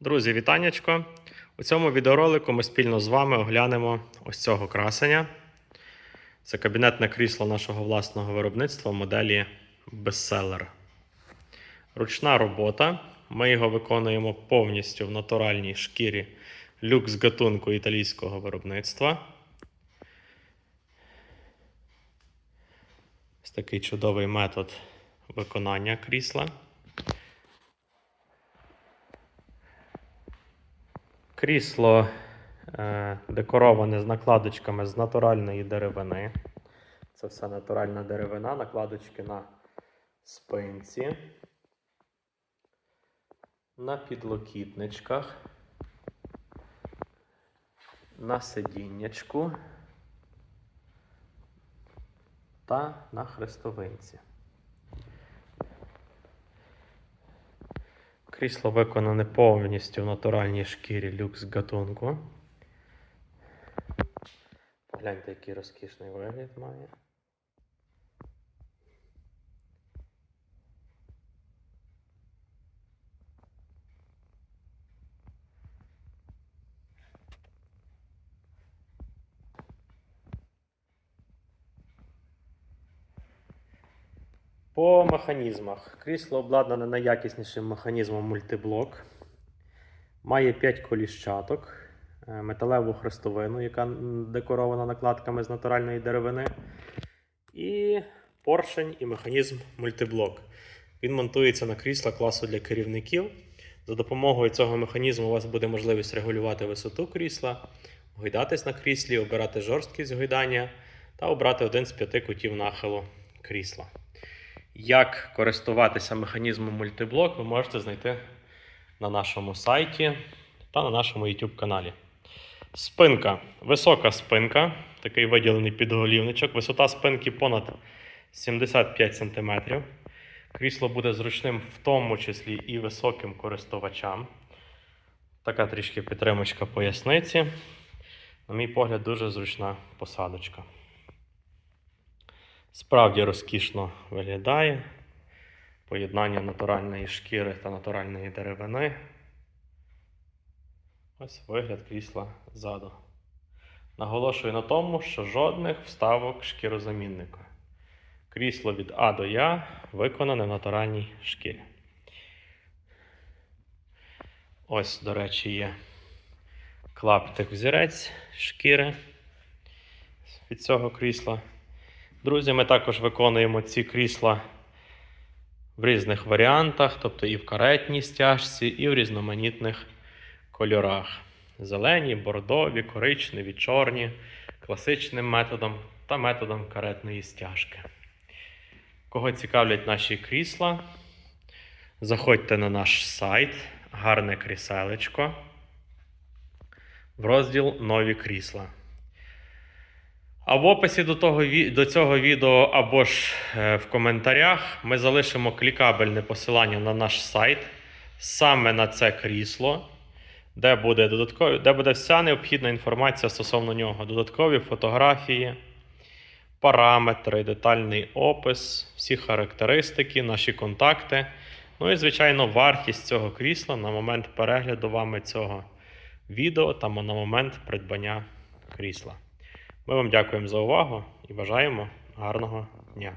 Друзі, вітаннячко! У цьому відеоролику ми спільно з вами оглянемо ось цього красення. Це кабінетне крісло нашого власного виробництва моделі Bestseller. Ручна робота. Ми його виконуємо повністю в натуральній шкірі люкс гатунку італійського виробництва. Ось такий чудовий метод виконання крісла. Крісло е, декороване з накладочками з натуральної деревини. Це все натуральна деревина, накладочки на спинці, на підлокітничках, на сидіннячку та на хрестовинці. Крісло виконане повністю в натуральній шкірі люкс гатунку. Гляньте, який розкішний вигляд має. По механізмах. Крісло обладнане найякіснішим механізмом мультиблок. Має 5 коліщаток, е, металеву хрестовину, яка декорована накладками з натуральної деревини. І поршень і механізм мультиблок. Він монтується на крісла класу для керівників. За допомогою цього механізму у вас буде можливість регулювати висоту крісла, гойдатись на кріслі, обирати жорсткість гойдання та обрати один з п'яти кутів нахилу крісла. Як користуватися механізмом мультиблок, ви можете знайти на нашому сайті та на нашому YouTube каналі. Спинка. Висока спинка, такий виділений підголівничок. Висота спинки понад 75 см. Крісло буде зручним в тому числі і високим користувачам. Така трішки підтримочка поясниці. На мій погляд, дуже зручна посадочка. Справді розкішно виглядає. Поєднання натуральної шкіри та натуральної деревини. Ось вигляд крісла ззаду. Наголошую на тому, що жодних вставок шкірозамінника. Крісло від А до Я виконане в натуральній шкірі. Ось, до речі, є клаптик взірець шкіри від цього крісла. Друзі, ми також виконуємо ці крісла в різних варіантах, тобто і в каретній стяжці, і в різноманітних кольорах: зелені, бордові, коричневі, чорні, класичним методом та методом каретної стяжки. Кого цікавлять наші крісла, заходьте на наш сайт, гарне кріселечко, в розділ Нові крісла. А в описі до, того, до цього відео або ж е, в коментарях ми залишимо клікабельне посилання на наш сайт саме на це крісло, де буде, додаткові, де буде вся необхідна інформація стосовно нього. Додаткові фотографії, параметри, детальний опис, всі характеристики, наші контакти. Ну і, звичайно, вартість цього крісла на момент перегляду вами цього відео та на момент придбання крісла. Ми вам дякуємо за увагу і бажаємо гарного дня.